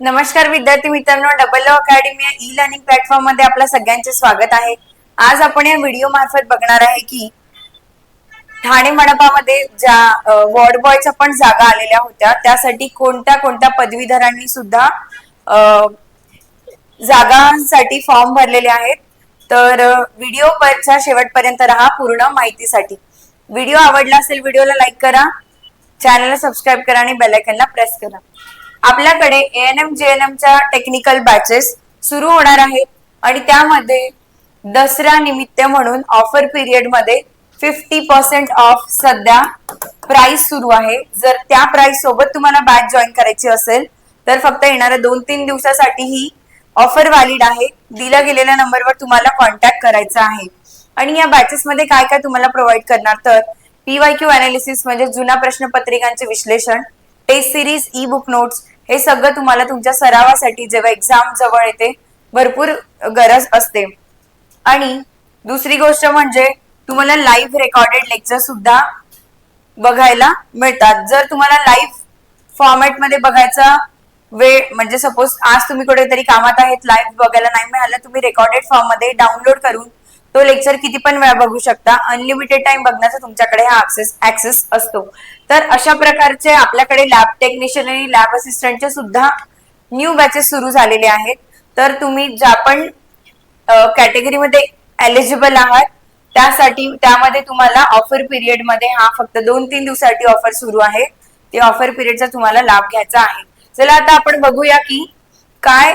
नमस्कार विद्यार्थी मित्रांनो डबल अकॅडमी ई लर्निंग प्लॅटफॉर्ममध्ये आपलं सगळ्यांचे स्वागत आहे. आज आपण या व्हिडिओ मार्फत बघणार आहे की ठाणे मंडपामध्ये ज्या वॉर्ड बॉयच्या पण जागा आलेल्या होत्या त्यासाठी कोणत्या कोणत्या पदवीधरांनी सुद्धा जागांसाठी फॉर्म भरलेले आहेत. तर व्हिडिओ वरच्या शेवटपर्यंत राहा पूर्ण माहितीसाठी. व्हिडिओ आवडला असेल व्हिडिओला लाईक करा. चॅनलला सबस्क्राईब करा आणि बेल आयकनला प्रेस करा. आपल्याकडे एएनएम जेएनएम च्या टेक्निकल बॅचेस सुरू होणार आहेत. आणि त्यामध्ये दसरा निमित्त म्हणून ऑफर पिरियडमध्ये फिफ्टी पर्सेंट ऑफ सध्या प्राइस सुरू आहे. जर त्या प्राइस सोबत तुम्हाला बॅच जॉईन करायची असेल तर फक्त येणाऱ्या दोन तीन दिवसासाठी ही ऑफर व्हॅलिड आहे. दिल्या गेलेल्या नंबरवर तुम्हाला कॉन्टॅक्ट करायचा आहे. आणि या बॅचेस मध्ये काय काय तुम्हाला प्रोव्हाइड करणार? तर पीवाय क्यू अनालिसिस म्हणजे जुना प्रश्नपत्रिकांचे विश्लेषण test series e book notes हे सगळं तुम्हाला तुमच्या सरावासाठी जेव्हा एक्झाम जवळ येते भरपूर गरज असते. आणि दुसरी गोष्ट म्हणजे तुम्हाला लाईव्ह रेकॉर्डेड लेक्चर सुद्धा बघायला मिळतात. जर तुम्हाला लाईव्ह फॉर्मॅटमध्ये बघायचा वेळ म्हणजे सपोज आज तुम्ही कुठेतरी कामात आहेत लाईव्ह बघायला नाही मिळालं तुम्ही रेकॉर्डेड फॉर्ममध्ये डाउनलोड करून तो लेक्चर किती पण वेळा बघू शकता. अनलिमिटेड टाइम बघण्याचा तुमच्याकडे हा ऍक्सेस ऍक्सेस असतो. तर अशा प्रकारचे आपल्याकडे लॅब टेक्निशियन आणि लॅब असिस्टंटचे सुद्धा न्यू बॅचेस सुरू झालेले आहेत. तर तुम्ही ज्या पण कॅटेगरीमध्ये एलिजिबल आहात त्यासाठी त्यामध्ये तुम्हाला ऑफर पिरियडमध्ये हा फक्त दोन तीन दिवसासाठी ऑफर सुरू आहे. ते ऑफर पिरियडचा तुम्हाला लाभ घ्यायचा आहे. चला आता आपण बघूया की काय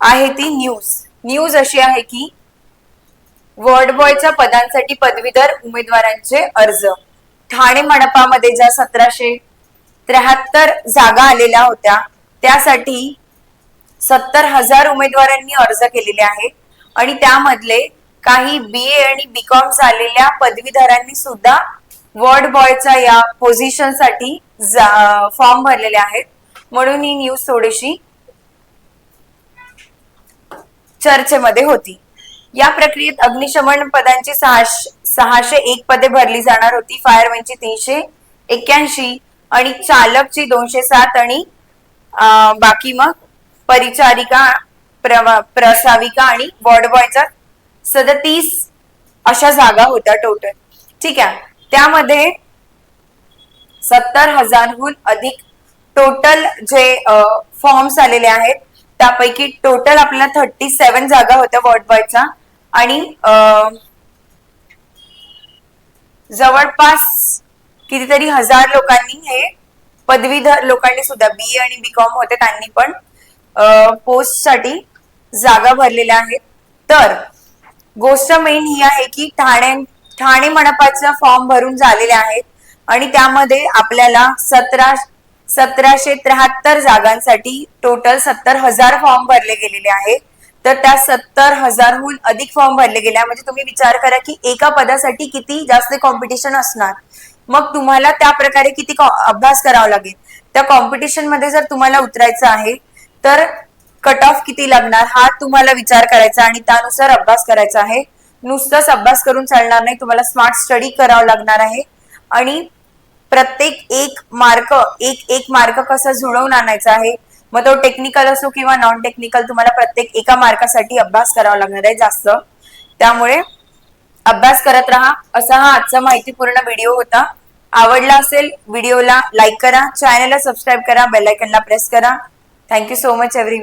आहे ती न्यूज न्यूज अशी आहे की वॉर्ड बॉयच्या पदांसाठी पदवीधर उमेदवारांचे अर्ज. ठाणे मनपामध्ये ज्या सतराशे त्र्याहत्तर जागा आलेल्या होत्या त्यासाठी सत्तर हजार उमेदवारांनी अर्ज केलेले आहेत. आणि त्यामधले काही बी ए आणि बी कॉम झालेल्या पदवीधरांनी सुद्धा वॉर्ड बॉयच्या या पोझिशनसाठी फॉर्म भरलेले आहेत. म्हणून ही न्यूज थोडीशी चर्चेमध्ये होती. या प्रक्रियेत अग्निशमन पदांची सहाशे सहाशे एक पदे भरली जाणार होती. फायरमॅनची तीनशे एक्क्याऐंशी आणि चालकची दोनशे सात आणि बाकी मग परिचारिका प्रसाविका आणि वॉर्ड बॉयचा सदतीस अशा जागा होत्या टोटल ठीक आहे. त्यामध्ये सत्तर हजारहून अधिक टोटल जे फॉर्म्स आलेले आहेत त्यापैकी टोटल आपल्याला थर्टी सेवन जागा होत्या वॉर्ड बॉयच्या आणि जवळपास कितीतरी हजार लोकांनी हे पदवीधर लोकांनी सुद्धा बी आणि बी कॉम होते त्यांनी पण पोस्टसाठी जागा भरलेल्या आहेत. तर गोष्ट मेन ही आहे की ठाणे ठाणे मनपाचा फॉर्म भरून झालेले आहेत आणि त्यामध्ये आपल्याला सतरा सतराशे त्र्याहत्तर जागांसाठी टोटल सत्तर हजार फॉर्म भरले गेलेले आहेत. तर त्या सत्तर हजारहून अधिक फॉर्म भरले गेले. आहे. म्हणजे तुम्ही विचार करा की एका पदासाठी किती जास्त कॉम्पिटिशन असणार. मग तुम्हाला त्या प्रकारे किती कॉ- अभ्यास करावा लागेल. त्या कॉम्पिटिशनमध्ये जर तुम्हाला उतरायचं आहे तर कट ऑफ किती लागणार हा तुम्हाला विचार करायचा आणि त्यानुसार अभ्यास करायचा आहे. नुसतंच अभ्यास करून चालणार नाही तुम्हाला स्मार्ट स्टडी करावं लागणार आहे. आणि प्रत्येक एक मार्क एक एक मार्क कसा जुळवून आणायचा आहे मग तो टेक्निकल असो किंवा नॉन टेक्निकल तुम्हाला प्रत्येक एका मार्कासाठी अभ्यास करावा लागणार आहे जास्त. त्यामुळे अभ्यास करत राहा. असा हा आजचा माहितीपूर्ण व्हिडिओ होता. आवडला असेल व्हिडिओला लाईक करा. चॅनलला सबस्क्राईब करा. बेल आयकनला प्रेस करा. Thank you so much every